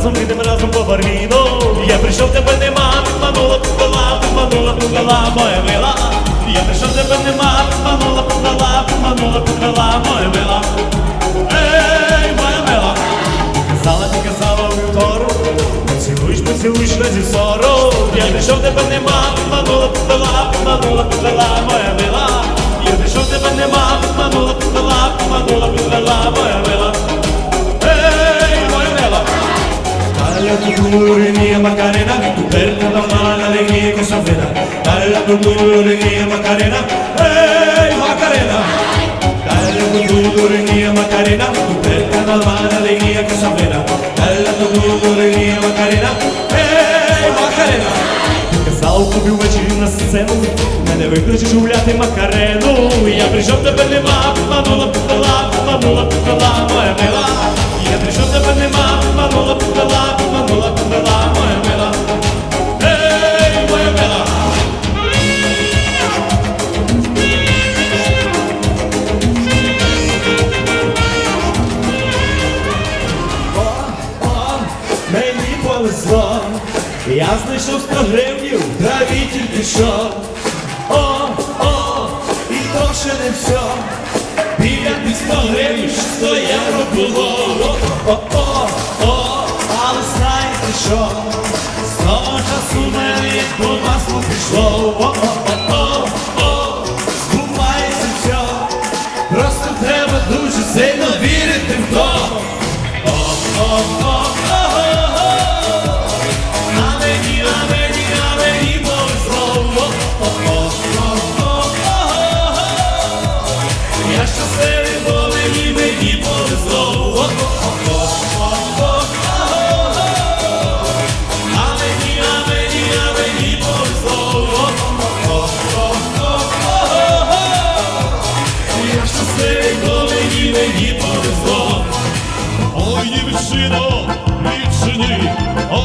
разом, підемо разом по барвіну. Я прийшов, тебе нема, підманула, підвела, підманула, підвела, моя мила. Я прийшов, тебе нема, підманула, підвела, підманула, підвела, моя мила. Ей, моя мила. Казала, ти казала у поцілуєш, поцілуєш разі сорок. Я прийшов, тебе нема, підманула, підвела, підманула, підвела, моя Alla cultura mia Macarena, per la mala alegria che s'avvena. Alla cultura mia Macarena, ehi Macarena. Alla cultura mia Macarena, per la mala alegria che s'avvena. Alla cultura mia Macarena, ehi Macarena. Казав тобі ввечері на сцену, мене викличеш гуляти Макарену. Я прийшов, тебе нема, підманула, підвела, підманула, підвела, моя мила. Я прийшов, тебе нема, підманула, підвела, підманула, підвела, моя мила. Моя мила. О, мені повезло, я знайшов 100 гривнів, траві тільки що. О, о, і то ще не все. Біля тих 100 гривень 100 євро було. О, о, о, але знаєте що? З того часу мене як по маслу пішло. О,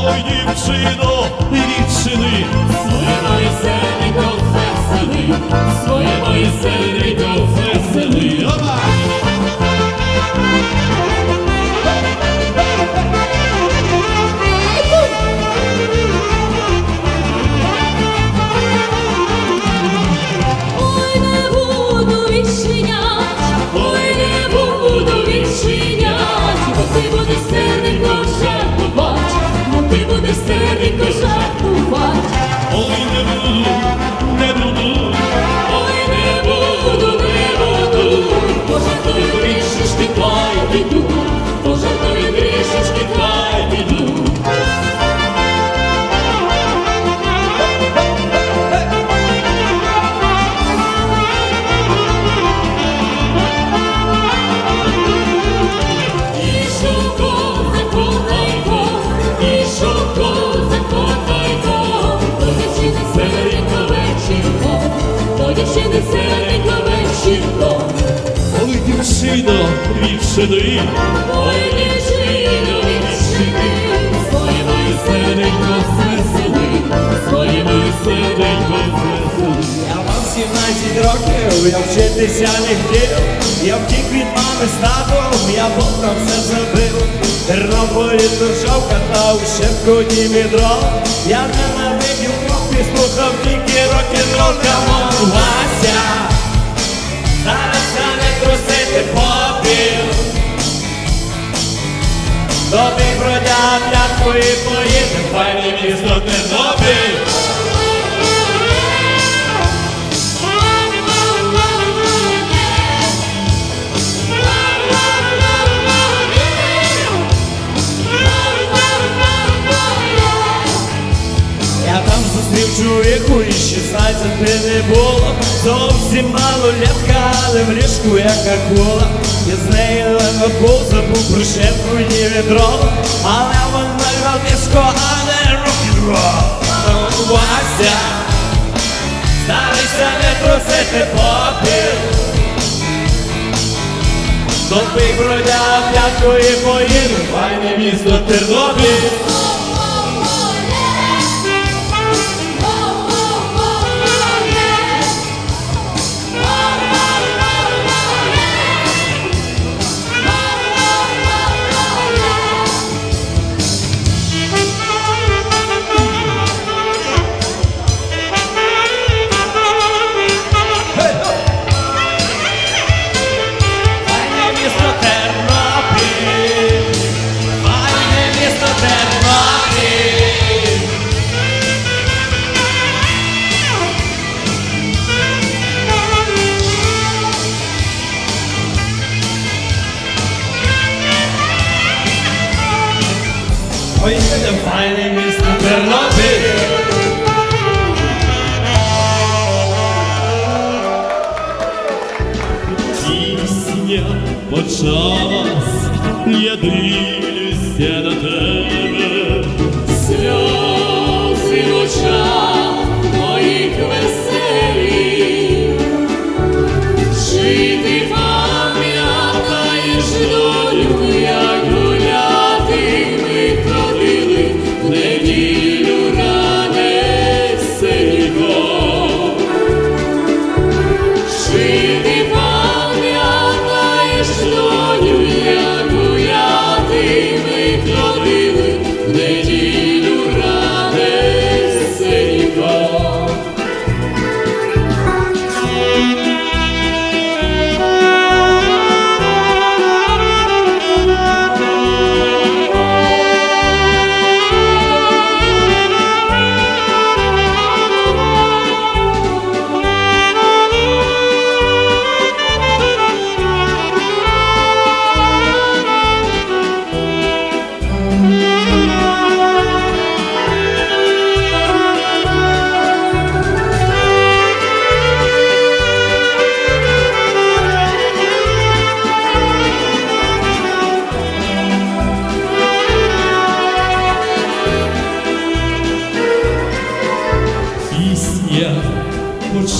ой, дівчино, відчини. Своє моє серденько весели, своє моє серденько весели. Дівчино, відчини. Ой, дівчино, відчини, своє моє серденько звесели, своє серденько звесели. Я мав 17 років, я вчитися не хотів, я втік від мами з татом, я боком все забив. Тернополі душав, катав щепку дімідро, я ненавидів хлопці, слухав тільки рок-н-рол, камон, Вася. Старався не трусити попіл. Тобі бродя п'ятку і поїде, файне місто Тернопіль. Я там зустрів чоловіку 16 не було? Зовсім мало літка, але в ліжку як акула Я з нею легко забув про щепку і відро. Але вона грав диско, а не рок-н-рол. Вася, старайся не трусити попіл. Тобі бродя п'ятку і поїду Файне місто Тернопіль файне місто Тернопіль. Пісня почалась, я дивлюся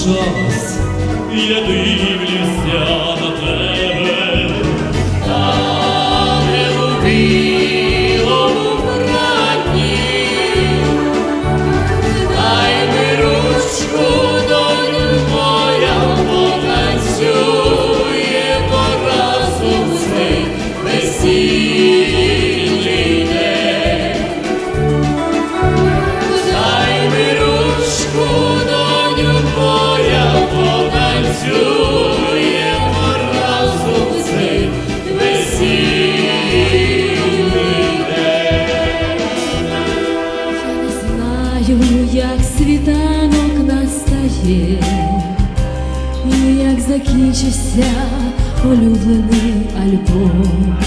почалась, я дивлюся як світанок настає, і як закінчився улюблений альбом,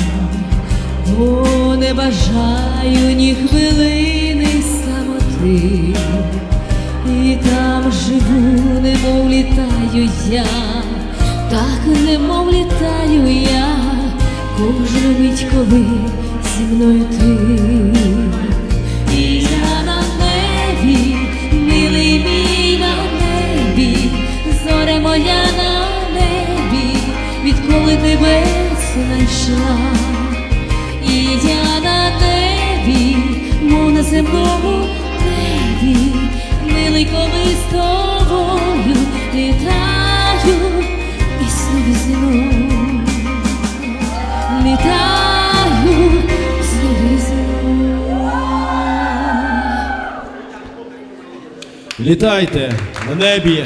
бо не бажаю ні хвилини самоти, і там живу, немов літаю я, так немов літаю я, кожну мить, коли зі мною ти. І на небі, милий мій на небі, зоре моя на небі, відколи тебе знайшла. І я на небі, мов на земному небі, милий, коли з і. Літайте на небі,